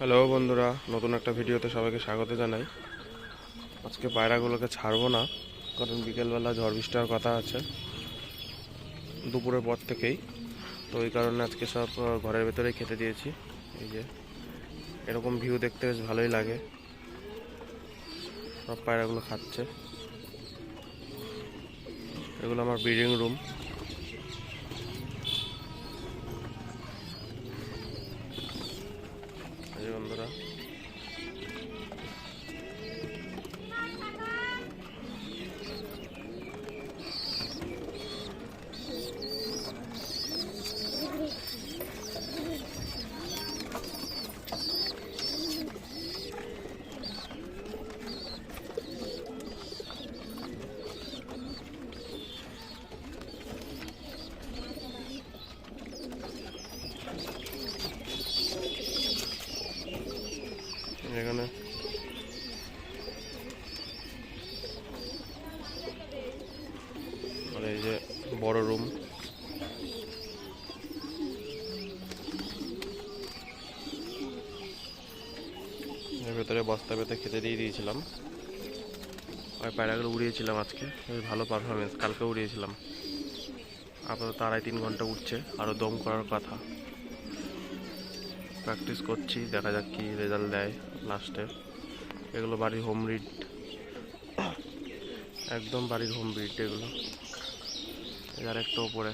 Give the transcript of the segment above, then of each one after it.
Hello বন্ধুরা, নতুন একটা ভিডিওতে সবাইকে স্বাগত জানাই। আজকে পায়রাগুলোকে ছাড়বো না, কারণ বিকেলবেলা ঝড় বৃষ্টি হওয়ার কথা আছে, দুপুরের পর থেকেই। তো এই কারণে আজকে সব ঘরের ভেতরেই খেতে দিয়েছি। এই যে, এরকম ভিউ দেখতে বেশ ভালোই লাগে। সব পায়রাগুলো খাচ্ছে। এগুলো আমার ব্রিডিং রুম। এই যে বড় রুম। এর ভেতরে বস্তা পেতে খেতে দিয়ে দিয়েছিলাম। ওই পায়রাগুলো উড়িয়েছিলাম আজকে। বেশ ভালো পারফরমেন্স কালকে উড়িয়েছিলাম। আপাতত আড়াই তিন ঘণ্টা উঠছে আরও দম করার কথা। প্র্যাকটিস করছি, দেখা যাক কি রেজাল্ট দেয় লাস্টে এগুলো বাড়ির হোম ব্রিড একদম বাড়ির হোম ব্রিড এগুলো। এর একটা ওপরে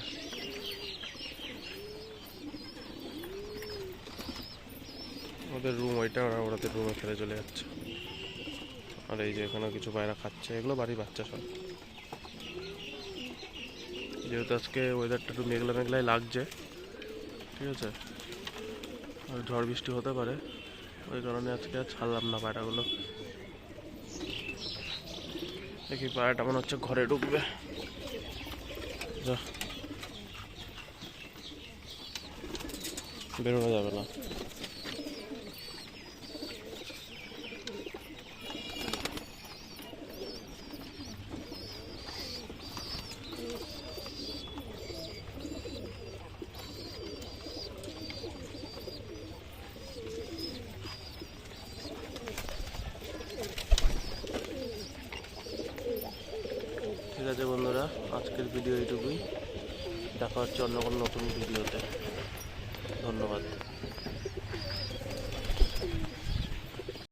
ওদের রুম ওইটা ওরা ওদের রুমে ফেলে চলে যাচ্ছে। আর এই যে এখানে কিছু পায়রা খাচ্ছে, এগুলো বাড়ির বাচ্চা সব। যেহেতু আজকে ওয়েদারটা একটু মেঘলা মেঘলাই লাগছে, ঠিক আছে? আর ঝড় বৃষ্টি হতে পারে, ওই কারণে আজকে আর ছাড়লাম না পায়রাগুলো। দেখি পায়রাটা মনে হচ্ছে ঘরে ঢুকবে। যা। বেরোনো যাবে না। ঠিক আছে বন্ধুরা আজকের ভিডিও এইটুকুই। দেখা হচ্ছে অন্য কোনো নতুন ভিডিওতে ধন্যবাদ।